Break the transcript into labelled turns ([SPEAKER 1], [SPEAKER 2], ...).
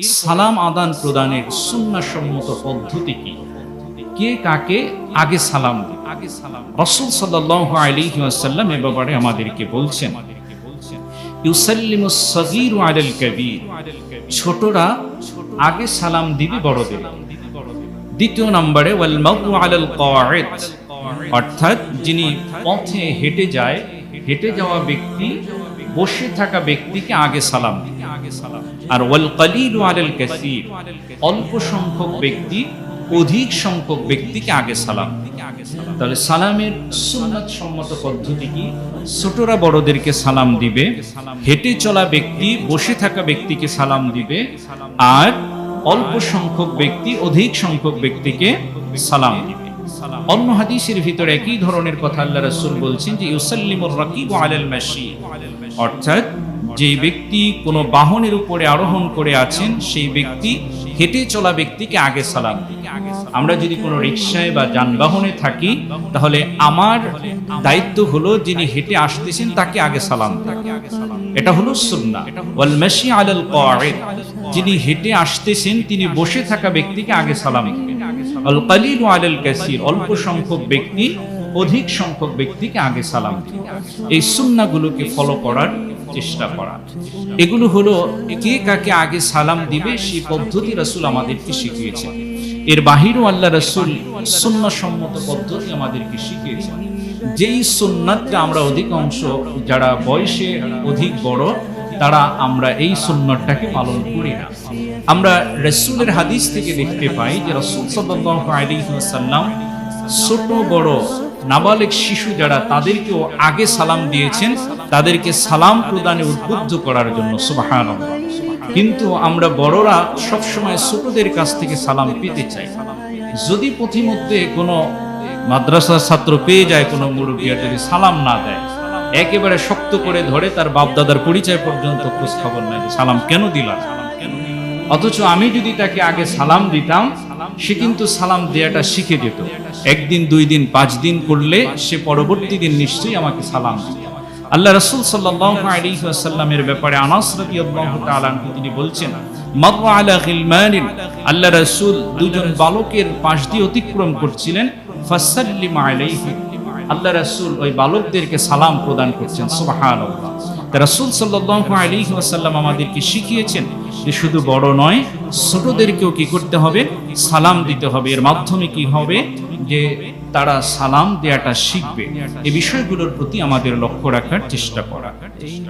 [SPEAKER 1] সালাম আদান প্রদানের সুন্নাসম্মত পদ্ধতি কি? কে কাকে আগে সালাম আগে সালাম রসুল আলাইহি ওয়াসাল্লাম এ ব্যাপারে আমাদেরকে বলছেন ইউসাল্লিমু সগীরু আলাল কাবীর। ছোটরা আগে সালাম দিবে বড়দের। দ্বিতীয় নম্বরে, ওয়াল মাগু আলাল কাওয়াইদ অর্থাৎ যিনি পথে হেঁটে যায়, হেঁটে যাওয়া ব্যক্তি, বসে থাকা ব্যক্তিকে আগে সালাম দিবে। আর ওয়াল আলাল কাসীর, অল্প সংখ্যক ব্যক্তি, অধিক সংখ্যক ব্যক্তিকে আগে সালাম। তাহলে সালামের সুন্নাত সম্মত পদ্ধতি কি? ছোটরা বড়দেরকে সালাম দিবে, হেঁটে চলা ব্যক্তি, বসে থাকা ব্যক্তিকে সালাম দিবে, আর অল্প সংখ্যক ব্যক্তি, অধিক সংখ্যক ব্যক্তিকে সালাম দিবে। অন্য হাদিসের ভিতরে একই ধরনের কথা আল্লাহ রাসূল বলছেন যে, ইউসাল্লিমুর রাকিব আলাল মাশি। অর্থাৎ যে ব্যক্তি কোনো বাহনের উপরে আরোহণ করে আছেন, সেই ব্যক্তি হেঁটে চলা ব্যক্তিকে আগে সালাম আমরা যদি কোনো রিক্সায় বা যানবাহনে থাকি, তাহলে আমার দায়িত্ব হলো যিনি হেঁটে আসতেছেন তাকে আগে সালাম এটা হলো সুন্না ওয়াল মাশি আলাল কাঈদ যিনি হেঁটে আসতেছেন, তিনি বসে থাকা ব্যক্তিকে আগে সালাম আল কালিল আলাল অল্প সংখ্যক ব্যক্তি, অধিক সংখ্যক ব্যক্তিকে আগে সালাম এই সুন্নাগুলোকে ফলো করার চেষ্টা করা। এগুলো হলো, কে কাকে আগে সালাম দিবে সেই পদ্ধতি রাসূল আমাদেরকে শিখিয়েছেন। এর বাহিরও আল্লাহ রাসূল সুন্নাহ সম্মত পদ্ধতি আমাদেরকে শিখিয়েছেন। যেই সুন্নাতটা আমরা অধিকাংশ, যারা বয়সে অধিক বড়, তারা আমরা এই সুন্নতটাকে পালন করি না। আমরা রসুলের হাদিস থেকে দেখতে পাই যে রসুল আলাইহি ওয়াসাল্লাম ছোট বড় নাবালেক শিশু যারা তাদেরকেও আগে সালাম দিয়েছেন, তাদেরকে সালাম প্রদানে উদ্বুদ্ধ করার জন্য, সুবহানাল্লাহ। কিন্তু আমরা বড়রা সবসময় ছোটদের কাছ থেকে সালাম পেতে চাই। যদি পথিমধ্যে কোনো মাদ্রাসার ছাত্র পেয়ে যায়, কোনো মুরব্বিয়া যদি সালাম না দেয়, একেবারে শক্ত করে ধরে তার বাপদাদার পরিচয় পর্যন্ত খোঁজ খবর নেয়, সালাম কেন দিলাম? অথচ আমি যদি তাকে আগে সালাম দিতাম সে কিন্তু সালাম দেয়াটা শিখে যেত। একদিন দুই দিন পাঁচ দিন করলে সে পরবর্তী দিন নিশ্চয়ই আমাকে সালাম আল্লাহ রসুল ওয়াসাল্লামের ব্যাপারে আনাস তিনি বলছেন আল্লাহ রাসূল দুজন বালকের পাশ দিয়ে অতিক্রম করছিলেন আল্লাহ রসুল ওই বালকদেরকে সালাম প্রদান করছেন তা রাসূল সাল্লাহ আলী ওয়াসাল্লাম আমাদেরকে শিখিয়েছেন যে শুধু বড় নয়, ছোটদেরকেও কি করতে হবে? সালাম দিতে হবে। এর মাধ্যমে কি হবে? যে তারা সালাম দেয়াটা শিখবে। এ বিষয়গুলোর প্রতি আমাদের লক্ষ্য রাখার চেষ্টা করা।